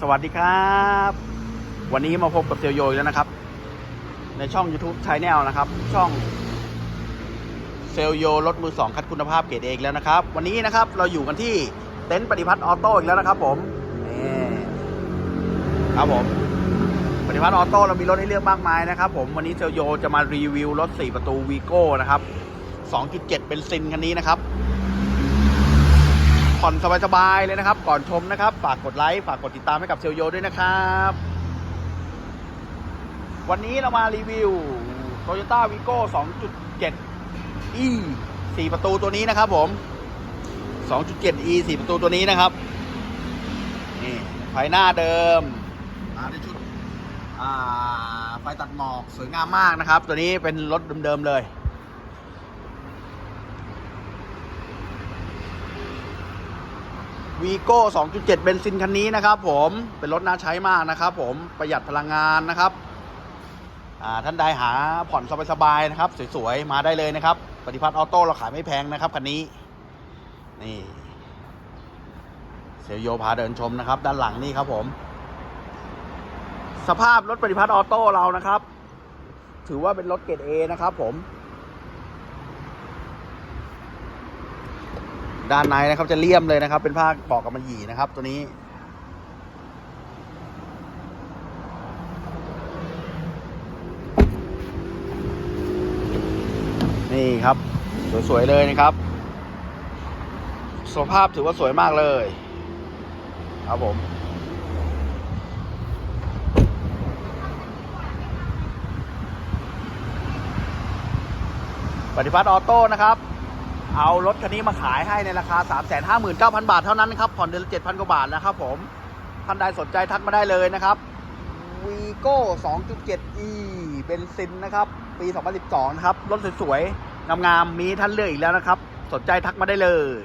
สวัสดีครับ วันนี้มาพบกับเซลโยอีกแล้วนะครับ ในช่อง YouTube ช n แนลนะครับ ช่องเซลโยรถมือสองคัดคุณภาพเกรดเอกแล้วนะครับ วันนี้นะครับเราอยู่กันที่เต็นท์ปฏิพัฒน์ออโต้อีกแล้วนะครับ ผมนี่ครับผมปฏิพัฒน์ออโต้เรามีรถให้เลือกมากมายนะครับ ผมวันนี้เซลโยจะมารีวิวรถ 4 ประตูวีโก้นะครับ 2.7 เป็นซินคันนี้นะครับ ผ่อนสบายๆเลยนะครับ ก่อนชมนะครับ ฝากกดไลค์ ฝากกดติดตามให้กับเซลโยด้วยนะครับ วันนี้เรามารีวิว Toyota Vigo 2.7 e 4 ประตูตัวนี้นะครับผม 2.7 e 4 ประตูตัวนี้นะครับนี่ไฟหน้าเดิมมาด้วยชุดไฟตัดหมอกสวยงามมากนะครับ ตัวนี้เป็นรถเดิมๆเลย วีโก้ 2.7 เบนซินคันนี้นะครับผมเป็นรถน่าใช้มากนะครับผมประหยัดพลังงานนะครับอ่าท่านใดหาผ่อนสบายๆนะครับ สวยๆ มาได้เลยนะครับ ปฏิพัฒน์ออโต้เราขายไม่แพงนะครับคันนี้ นี่เซลโยพาเดินชมนะครับ ด้านหลังนี่ครับผม สภาพรถปฏิพัฒน์ออโต้เรานะครับ ถือว่าเป็นรถเกรดเอนะครับผม ด้านในนะครับจะเลี่ยมเลยนะครับ เป็นผ้าปอกกับมันหยีนะครับ ตัวนี้ นี่ครับ สวยๆเลยนะครับสภาพถือว่าสวยมากเลย ครับผม ปฏิพัฒน์ออโต้นะครับ เอารถคันนี้มาขายให้ในราคา 359,000 บาทเท่านั้นครับ ผ่อนเดือนละ7,000 กว่าบาทนะครับผม ท่านใดสนใจทักมาได้เลยนะครับ Vigo 2.7e เป็นซินนะครับ ปี 2012 นะครับ รถสวยๆ งามๆ มีท่านเลือกอีกแล้วนะครับ สนใจทักมาได้เลย